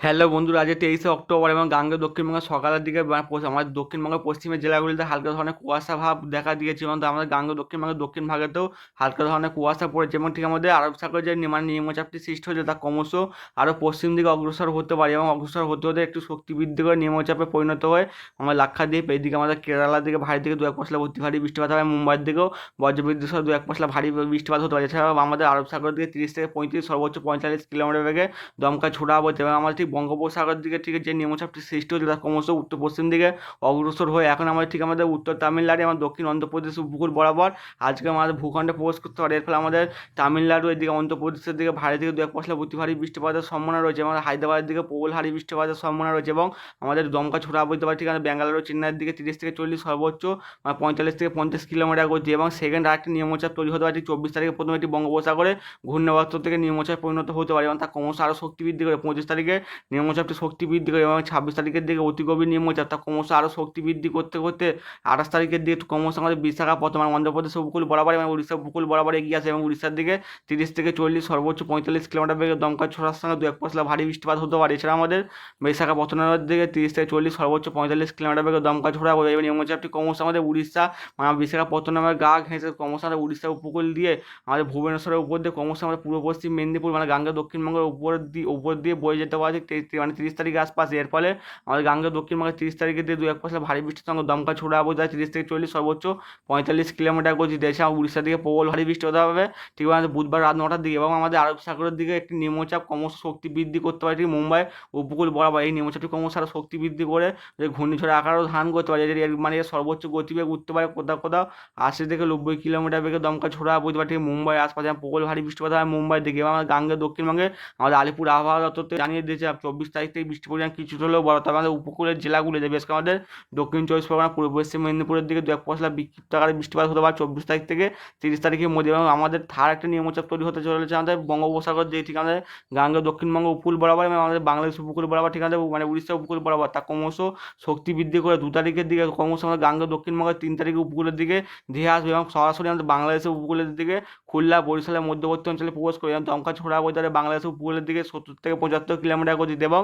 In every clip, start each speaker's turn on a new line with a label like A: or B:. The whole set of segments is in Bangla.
A: হ্যালো বন্ধুরা, আজ তেইশে অক্টোবর এবং গাঙ্গে দক্ষিণবঙ্গের সকালের দিকে আমাদের দক্ষিণবঙ্গের পশ্চিমের জেলাগুলিতে হালকা ধরনের কুয়াশা ভাব দেখা দিয়েছে এবং আমাদের গাঙ্গে দক্ষিণবঙ্গের দক্ষিণ ভাগেতেও হালকা ধরনের কুয়াশা পড়েছে এবং ঠিক আমাদের আরব সাগরে যে নির্মাণ নিম্নচাপটি সৃষ্টি হয়েছে তা ক্রমশ আরও পশ্চিম দিকে অগ্রসর হতে পারে এবং অগ্রসর হতে হতে একটু শক্তি বৃদ্ধি করে নিম্নচাপে পরিণত হয়ে। আমার লাক্ষাদ্বীপ এইদিকে আমাদের কেরালার দিকে ভারী দিকে দু এক পশলা ভর্তি ভারী বৃষ্টিপাত হবে মুম্বাইয়ের দিকেও বজ্রবিদ্যুৎ সহ দু এক পশলা ভারী বৃষ্টিপাত হতে পারে। এছাড়াও আমাদের আরব সাগরের দিকে তিরিশ থেকে পঁয়ত্রিশ সর্বোচ্চ পঁয়তাল্লিশ কিলোমিটার বেগে দমকা ছোড়া হচ্ছে এবং আমাদের ঠিক বঙ্গোপসাগর দিকে ঠিক যে নিম্নচাপটি সৃষ্টি হচ্ছে তা ক্রমশ উত্তর পশ্চিম দিকে অগ্রসর হয়ে। এখন আমাদের ঠিক আমাদের উত্তর তামিলনাড়ু এবং দক্ষিণ অন্ধ্রপ্রদেশ, উপকূল বরাবর। আজকে আমাদের ভূখণ্ডে প্রবেশ করতে পারে। এর ফলে আমাদের তামিলনাড়ু এদিকে, অন্ধ্রপ্রদেশের দিকে ভারী থেকে দু এক পশলা অতি ভারী বৃষ্টিপাতের সম্ভাবনা রয়েছে এবং হায়দ্রাবাদের দিকে প্রবল হারী বৃষ্টিপাতের সম্ভাবনা রয়েছে এবং আমাদের দমকা ছোড়া বইতে পারে, ঠিক আছে, ব্যাঙ্গালোর, চেন্নাইয়ের দিকে তিরিশ থেকে চল্লিশ সর্বোচ্চ পঁয়তাল্লিশ থেকে পঞ্চাশ কিলোমিটার গতি এবং সেকেন্ড আরেকটি নিম্নচাপ তৈরি হতে পারে চব্বিশ তারিখে প্রথমে একটি বঙ্গোপসাগরে ঘূর্ণাবর্ত থেকে নিম্নচাপ পরিণত হতে পারে এবং তা ক্রমশ আরও শক্তি বৃদ্ধি করে। পঁচিশ তারিখে নিম্নচাপটি শক্তি বৃদ্ধি করে এবং ছাব্বিশ তারিখের দিকে অতি গভীর নিম্নচাপ, তা ক্রমশ আরও শক্তি বৃদ্ধি করতে করতে আঠাশ তারিখের দিকে ক্রমশ আমাদের বিশাখাপত্তনম অন্ধ্রপ্রদেশ, উপকূল বরাবর এবং উড়িষ্যা, উপকূল বরাবর এগিয়ে আসে এবং উড়িষ্যার দিকে তিরিশ থেকে চল্লিশ সর্বোচ্চ পঁয়তাল্লিশ কিলোমিটার বেগে দমকা ছোড়ার সঙ্গে দু এক পশলা ভারী বৃষ্টিপাত হতে পারে। এছাড়া আমাদের বিশাখাপত্তনমের দিকে তিরিশ থেকে চল্লিশ সর্বোচ্চ পঁয়তাল্লিশ কিলোমিটার বেগে দমকা ছোড়া এবং নিম্নচাপটি ক্রমশ আমাদের উড়িষ্যা মানে বিশাখাপত্তনমের গা ঘেঁষে ক্রমশ আমাদের উড়িষ্যা উপকূল দিয়ে আমাদের ভুবনেশ্বরের উপর দিয়ে ক্রমশ আমাদের পূর্ব পশ্চিম মেদিনীপুর মানে গাঙ্গা দক্ষিণবঙ্গের উপর দিয়ে উপর দিয়ে বয়ে যেতে পারে। তেইশ- মানে তিরিশ তারিখের আশপাশে। এর ফলে আমাদের গাঙ্গা দক্ষিণবঙ্গের তিরিশ তারিখের দিয়ে দু এক পশলা ভারী বৃষ্টির সঙ্গে দমকা ছোড়া হবে যায় তিরিশ থেকে চল্লিশ সর্বোচ্চ পঁয়তাল্লিশ কিলোমিটার গতিতে এছাড়া উড়িষ্যার দিকে প্রবল ভারী বৃষ্টি হতে হবে। ঠিক আমাদের বুধবার রাত নটার দিকে এবং আমাদের আরব সাগরের দিকে একটি নিম্নচাপ ক্রমশ শক্তি বৃদ্ধি করতে পারে। মুম্বাই উপকূল বরাবর এই নিম্নচাপটি ক্রমশ আরও শক্তি বৃদ্ধি করে যে ঘূর্ণিঝড় আকারও ধারণ করতে পারে। এর এর মানে সর্বোচ্চ গতিবেগ উঠতে পারে কোথাও কোথাও আশি থেকে নব্বই কিলোমিটার বেগে দমকা ছোড়া বুঝতে পারে ঠিক মুম্বাই আশপাশে প্রবল ভারী বৃষ্টিপাত হয় মুম্বাই দিকে এবং আমাদের গাঙ্গে দক্ষিণবঙ্গে আমাদের আলিপুর আবহাওয়া দপ্তর জানিয়ে দিয়েছে চব্বিশ তারিখ থেকে বৃষ্টি পরিমাণ কিছুটা হলেও বড়। তবে আমাদের উপকূলের জেলাগুলো যে, বেশ আমাদের দক্ষিণ চব্বিশ পরগনা, পূর্ব পশ্চিম মেদিনীপুরের দিকে দু এক পশলা বিক্ষিপ্ত আকারে বৃষ্টিপাত হতে পারে। চব্বিশ তারিখ থেকে তিরিশ তারিখের মধ্যে এবং আমাদের থার একটা নিম্নচাপ তৈরি হতে চলেছে আমাদের বঙ্গোপসাগর যে ঠিক আমাদের গাঙ্গে দক্ষিণবঙ্গ উপকূল বরাবর এবং আমাদের বাংলাদেশ উপকূল বরাবর ঠিক আমাদের মানে উড়িষ্যা উপকূল বরাবর। তা ক্রমশ শক্তি বৃদ্ধি করে দু তারিখের দিকে ক্রমশ আমাদের গাঙ্গে দক্ষিণবঙ্গের তিন তারিখে উপকূলের দিকে ধেয়ে আসবে এবং সরাসরি আমাদের বাংলাদেশের উপকূলের দিকে খুলনা, বরিশালের মধ্যবর্তী অঞ্চলে প্রবেশ করে এবং দমকা ছোড়া বইতে বাংলাদেশের উপকূলের দিকে সত্তর থেকে পঁচাত্তর কিলোমিটার গতিতে এবং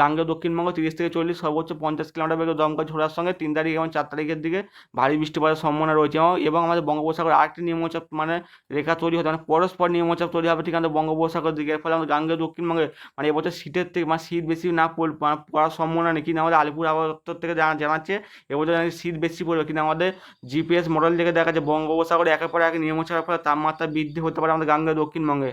A: গাঙ্গে দক্ষিণবঙ্গ তিরিশ থেকে চল্লিশ, সর্বোচ্চ পঞ্চাশ কিলোমিটার বেগে দমকা ছোড়ার সঙ্গে তিন তারিখ এবং চার তারিখের দিকে ভারী বৃষ্টিপাতের সম্ভাবনা রয়েছে এবং আমাদের বঙ্গোপসাগর আরেকটি নিম্নচাপ মানে রেখা তৈরি হতে মানে পরস্পর নিম্নচাপ তৈরি হবে ঠিক আমাদের বঙ্গোপসাগর দিকে। এর ফলে আমাদের গাঙ্গে দক্ষিণবঙ্গে মানে এবছর শীতের থেকে মানে শীত বেশি না মানে পড়ার সম্ভাবনা নেই। কিন্তু আমাদের আলিপুর আবহাওয়া থেকে জানা, জানাচ্ছে, এবছর শীত বেশি পড়বে। কিন্তু আমাদের জিপিএস মডেল থেকে দেখা যাচ্ছে, বঙ্গোপসাগরে একের পর এক নিম্নচাপের ফলে তাপমাত্রা বৃদ্ধি হতে পারে আমাদের গাঙ্গে দক্ষিণবঙ্গে।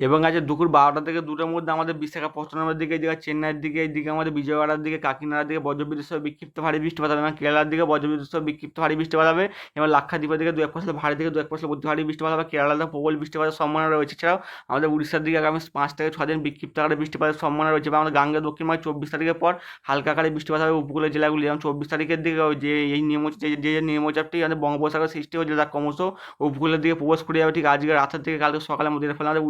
A: এবং আজ দুপুর বারোটা থেকে দুটোর মধ্যে আমাদের বিশাখাপত্তনমের দিকে এদিকে চেন্নাইয়ের দিকে এইদিকে আমাদের বিজয়ওয়াড়ার দিকে, কাকিনাড়ার দিকে বজ্রবিদ্যুৎ সহ বিক্ষিপ্ত ভারী বৃষ্টিপাত হবে এবং কেরালার দিকে বজ্রবিদ্যুৎ সহ বিক্ষিপ্ত ভারী বৃষ্টিপাত হবে এবং লাক্ষাদ্বীপের দিকে দু এক পশলা ভারী থেকে দু এক পশলা অতি ভারী বৃষ্টিপাত হবে কেরালাতে প্রবল বৃষ্টিপাতের সম্ভাবনা রয়েছে। এছাড়াও আমাদের উড়িষ্যার দিকে আগামী পাঁচ থেকে ছ দিন বিক্ষিপ্ত আকারে বৃষ্টিপাতের সম্ভাবনা রয়েছে এবং আমাদের গাঙ্গা দক্ষিণ মাস চব্বিশ তারিখের পর হালকা আকারে বৃষ্টিপাত হবে উপকূলের জেলাগুলি। যেমন চব্বিশ তারিখের দিকে যে এই নিম্ন যে যে নিম্নচাপটি আমাদের বঙ্গোপসাগর সৃষ্টি হয়েছে তা ক্রমশ উপকূলের দিকে প্রবেশ করে যাবে। ঠিক আজকে রাতের থেকে কালকে সকালের মধ্যে ফলে আমাদের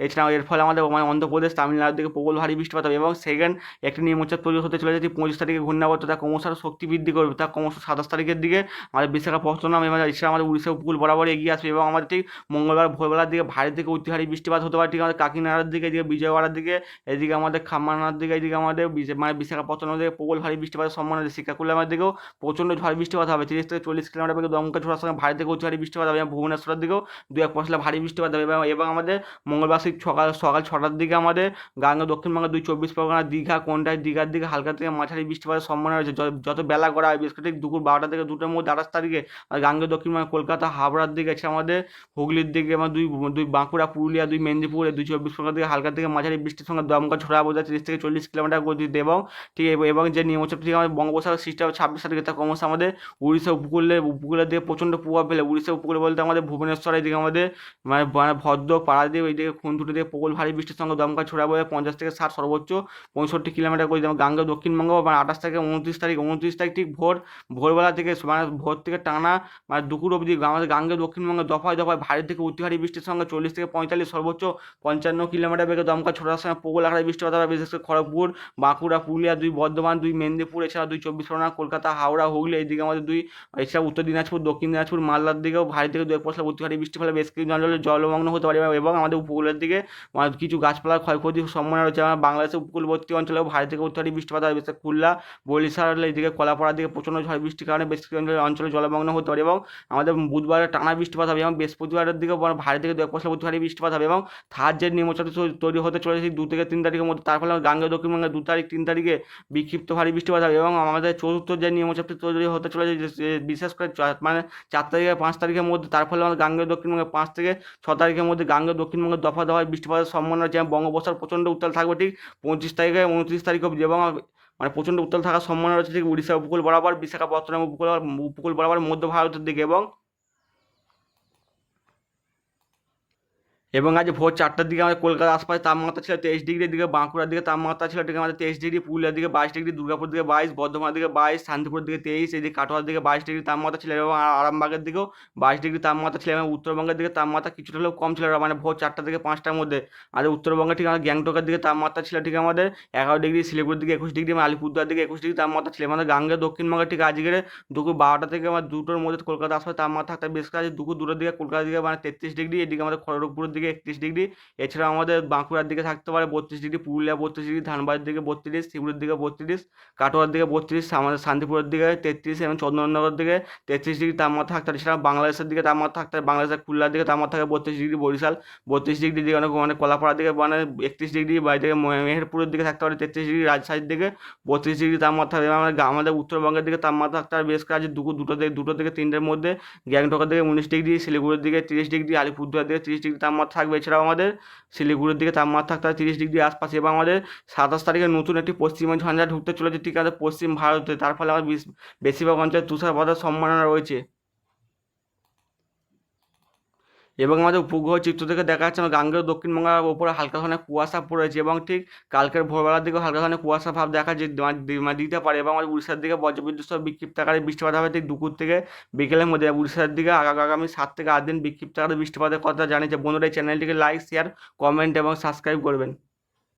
A: এছাড়াও এর ফলে আমাদের মানে অন্ধ্রপ্রদেশ তামিলনাড়ুর দিকে প্রবল ভারী বৃষ্টিপাত হবে এবং সেকেন্ড একটি নিম্নচাপ তৈরি হতে চলেছে ঠিক পঁচিশ তারিখে ঘূর্ণাবর্ত তা ক্রমশ শক্তি বৃদ্ধি করবে। তা ক্রমশ সাতাশ তারিখের দিকে আমাদের বিশাখাপত্তনম এবং এছাড়া আমাদের উড়িষ্যা উপকূল বরাবর এগিয়ে আসবে এবং আমাদের ঠিক মঙ্গলবার ভোরবেলার দিকে ভারী থেকে অতি ভারী বৃষ্টিপাত হতে পারে। ঠিক আমাদের কাকিনাড়ার দিকে, এদিকে বিজয়ওয়াড়ার দিকে, এদিকে আমাদের খাম্মানার দিকে, এদিকে আমাদের মানে বিশাখাপত্তনম দিকে প্রবল ভারী বৃষ্টিপাতের সম্মান আছে। শিকাকুলামের দিকেও প্রচণ্ড ঝড় বৃষ্টিপাত হবে। তিরিশ থেকে চল্লিশ কিলোমিটার বেগে দমকা ছোড়ার সঙ্গে ভারী থেকে অতি ভারী বৃষ্টিপাত হবে এবং ভুবনেশ্বরের দিকেও দু এক পশলা ভারী বৃষ্টিপাত হবে এবং আমাদের মঙ্গলবার সেই সকাল সকাল ছটার দিকে আমাদের গাঙ্গা দক্ষিণবঙ্গের দুই চব্বিশ পরগনা দীঘা, কোনটায় দীঘার দিকে, হালকা থেকে মাঝারি বৃষ্টিপাতের সম্ভাবনা রয়েছে। যত বেলা করা হয়, বিশেষ করে ঠিক দুপুর বারোটা থেকে দুটোর মধ্যে আঠাশ তারিখে, আর গাঙ্গে দক্ষিণবঙ্গ কলকাতা হাবড়ার দিকে আছে আমাদের, হুগলির দিকে আমার দুই দুই বাঁকুড়া, পুরুলিয়া, দুই মেদিনীপুর দুই চব্বিশ পরগনা দিকে হালকা থেকে মাঝারি বৃষ্টির সঙ্গে দমকা ছড়া বোঝা তিরিশ থেকে চল্লিশ কিলোমিটার গতিতে এবং ঠিক এব- এবং যে নিম্নচাপ থেকে আমাদের বঙ্গোপসাগর সৃষ্টি হবে ছাব্বিশ তারিখে, তা ক্রমশ আমাদের উড়িষ্যা উপকূলে, উপকূলের দিকে প্রচণ্ড প্রভাব ফেলে। উড়িষ্যা উপকূলে বলতে আমাদের ভুবনেশ্বর এদিকে আমাদের মানে মানে ভদ্রক পাড়াদ্বীপ এইদিকে খুনতুটি দিকে প্রবল ভারী বৃষ্টির সঙ্গে দমকা ছড়া বয়ে পঞ্চাশ থেকে ষাট সর্বোচ্চ পঁয়ষট্টি কিলোমিটার করে যেমন গাঙ্গা দক্ষিণবঙ্গ মানে আঠাশ থেকে উনত্রিশ তারিখ উনত্রিশ তারিখ ঠিক ভোর, ভোরবেলা থেকে মানে ভোর থেকে টানা মানে দুপুর অবধি আমাদের গাঙ্গে দক্ষিণবঙ্গে দফায় দফায় ভারী থেকে অতি ভারী বৃষ্টির সঙ্গে চল্লিশ থেকে পঁয়তাল্লিশ সর্বোচ্চ পঞ্চান্ন কিলোমিটার বেগে দমকা ছোটার সময় প্রবল আকারে বৃষ্টিপাত হবে, বিশেষ করে খড়গপুর, বাঁকুড়া, পুরুলিয়া, দুই বর্ধমান, দুই মেদিনীপুর, এছাড়া দুই চব্বিশ পরগনা, কলকাতা, হাওড়া, হুগলি, এইদিকে আমাদের দুই এছাড়া উত্তর দিনাজপুর, দক্ষিণ দিনাজপুর, মালদার দিকেও ভারী থেকে দু এক পশলা অতি ভারী বৃষ্টি ফলে বেশ কিছু অঞ্চলে জলমগ্ন হতে পারে এবং আমাদের উপকূলের দিকে। দিকে মানে কিছু গাছপালার ক্ষয়ক্ষতির সম্ভাবনা রয়েছে। আমার বাংলাদেশের উপকূলবর্তী অঞ্চলেও ভারী থেকে অতি ভারী বৃষ্টিপাত হবে বিশেষ খুলনা, বরিশাল এইদিকে কলাপাড়ার দিকে প্রচণ্ড ঝড় বৃষ্টির কারণে বেশ কিছু অঞ্চলে অঞ্চলে জলমগ্ন হতে পারে এবং আমাদের বুধবারে টানা বৃষ্টিপাত হবে এবং বৃহস্পতিবারের দিকে ভারী থেকে এক পশলা ভারী বৃষ্টিপাত হবে এবং থার্ড যে নিম্নচাপ তৈরি হতে চলেছে দু থেকে তিন তারিখের মধ্যে। তার ফলে গাঙ্গেয় দক্ষিণবঙ্গে দু তারিখ তিন তারিখে বিক্ষিপ্ত ভারী বৃষ্টিপাত হবে এবং আমাদের চতুর্থ যে নিম্নচাপটি তৈরি হতে চলেছে। বিশেষ করে মানে চার তারিখে পাঁচ তারিখের মধ্যে। তার ফলে আমাদের গাঙ্গেয় দক্ষিণবঙ্গে পাঁচ থেকে ছ তারিখের মধ্যে গাঙ্গে দক্ষিণবঙ্গে দফা দফায় বৃষ্টিপাতের সম্ভাবনা এবং বঙ্গোপসাগর প্রচণ্ড উত্তাল থাকবে ঠিক পঁচিশ তারিখে, উনত্রিশ তারিখ অবধি এবং মানে প্রচণ্ড উত্তাল থাকার সম্ভাবনা রয়েছে ঠিক উড়িষ্যা উপকূল বরাবর, বিশাখাপত্তনম উপকূল উপকূল বরাবর মধ্য ভারতের দিকে এবং এবং আজ ভোর চারটার দিকে আমাদের কলকাতার আশপাশে তাপমাত্রা ছিল তেইশ ডিগ্রির দিকে, বাঁকুড়ার দিকে তাপমাত্রা ছিল ঠিক আমাদের তেইশ ডিগ্রি, পুরুলিয়ার দিকে বাইশ ডিগ্রি, দুর্গাপুর দিকে বাইশ, বর্ধমানের দিকে বাইশ শান্তিপুরের দিকে তেইশ এদিকে কাটোয়ার দিকে বাইশ ডিগ্রি তাপমাত্রা ছিল এবং আরামবাগের দিকেও বাইশ ডিগ্রি তাপমাত্রা ছিল এবং উত্তরবঙ্গের দিকে তাপমাত্রা কিছুটা হলেও কম ছিল। মানে ভোর চারটা থেকে পাঁচটার মধ্যে। আর উত্তরবঙ্গে ঠিক আমাদের গ্যাংটকের দিকে তাপমাত্রা ছিল ঠিক আমাদের এগারো ডিগ্রি, শিলিগুড়ির দিকে একুশ ডিগ্রি এবং আলিপুরদুয়ার দিকে একুশ ডিগ্রি তাপমাত্রা ছিল। আমাদের গাঙ্গের দক্ষিণবঙ্গে ঠিক আজকের দুপুর বারোটা থেকে আমার দুটোর মধ্যে কলকাতা আশপাশে তাপমাত্রা থাকতে বেশ কাছে দুপুর দুটোর দিকে কলকাতার দিকে মানে তেত্রিশ ডিগ্রি, এদিকে আমাদের খড়গপুরের দিকে একত্রিশ ডিগ্রি। এছাড়া আমাদের বাঁকুড়ার দিকে থাকতে পারে বত্রিশ ডিগ্রি, পুরুলিয়া বত্রিশ ডিগ্রি ধানবাদের দিকে বত্রিশ শিবুরের দিকে বত্রিশ, কাটোয়ার দিকে বত্রিশ, আমাদের শান্তিপুরের দিকে তেত্রিশ এবং চন্দননগর দিকে তেত্রিশ ডিগ্রি তাপমাত্রা থাকতে পারে। এছাড়া বাংলাদেশের দিকে তাপমাত্রা থাকতে পারে। বাংলাদেশের খুলনার দিকে তাপমাত্রা থাকে বত্রিশ ডিগ্রি বরিশাল, বত্রিশ ডিগ্রি দিকে অনেক মানে কলাপাড়ার দিকে মানে একত্রিশ ডিগ্রি বা এদিকে মেহেরপুরের দিকে থাকতে পারে তেত্রিশ ডিগ্রি, রাজশাহীর দিকে বত্রিশ ডিগ্রি তাপমাত্রা থাকবে। আমাদের আমাদের উত্তরবঙ্গের দিকে তাপমাত্রা থাকতে পারে বেশ কাছে দুপুর দুটো থেকে দুটো থেকে তিনটের মধ্যে। গ্যাংটকের দিকে উনিশ ডিগ্রি, শিলিগুড়ির দিকে তিরিশ ডিগ্রি, আলিপুরদুয়ার দিকে তিরিশ ডিগ্রি তাপমাত্রা থাকবে। এছাড়াও আমাদের শিলিগুড়ির দিকে তাপমাত্রা থাকতে তিরিশ ডিগ্রি আশপাশে এবং আমাদের সাতাশ তারিখে নতুন একটি পশ্চিমে ঝঞ্ঝা ঢুকতে চলেছে ঠিক আছে পশ্চিম ভারতে। তার ফলে আমার বেশিরভাগ অঞ্চলে তুষারপাতের সম্ভাবনা রয়েছে। এবং আমাদের উপগ্রহ চিত্র থেকে দেখা যাচ্ছে, আমার গাঙ্গেয় দক্ষিণবঙ্গের ওপরে হালকা ধরনের কুয়াশা পড়েছে এবং ঠিক কালকের ভোরবেলার দিকে হালকা ধরনের কুয়াশা ভাব দেখা দিতে পারে এবং আমাদের উড়িষ্যার দিকে বজ্রবিদ্যুৎ সহ বিক্ষিপ্ত আকারে বৃষ্টিপাত হবে ঠিক দুপুর থেকে বিকেলের মধ্যে। উড়িষ্যার দিকে আগামী সাত থেকে আট দিন বিক্ষিপ্ত আকারে বৃষ্টিপাতের কথা জানিয়েছে। বন্ধুরা, এই চ্যানেলটিকে লাইক শেয়ার কমেন্ট এবং সাবস্ক্রাইব করবেন।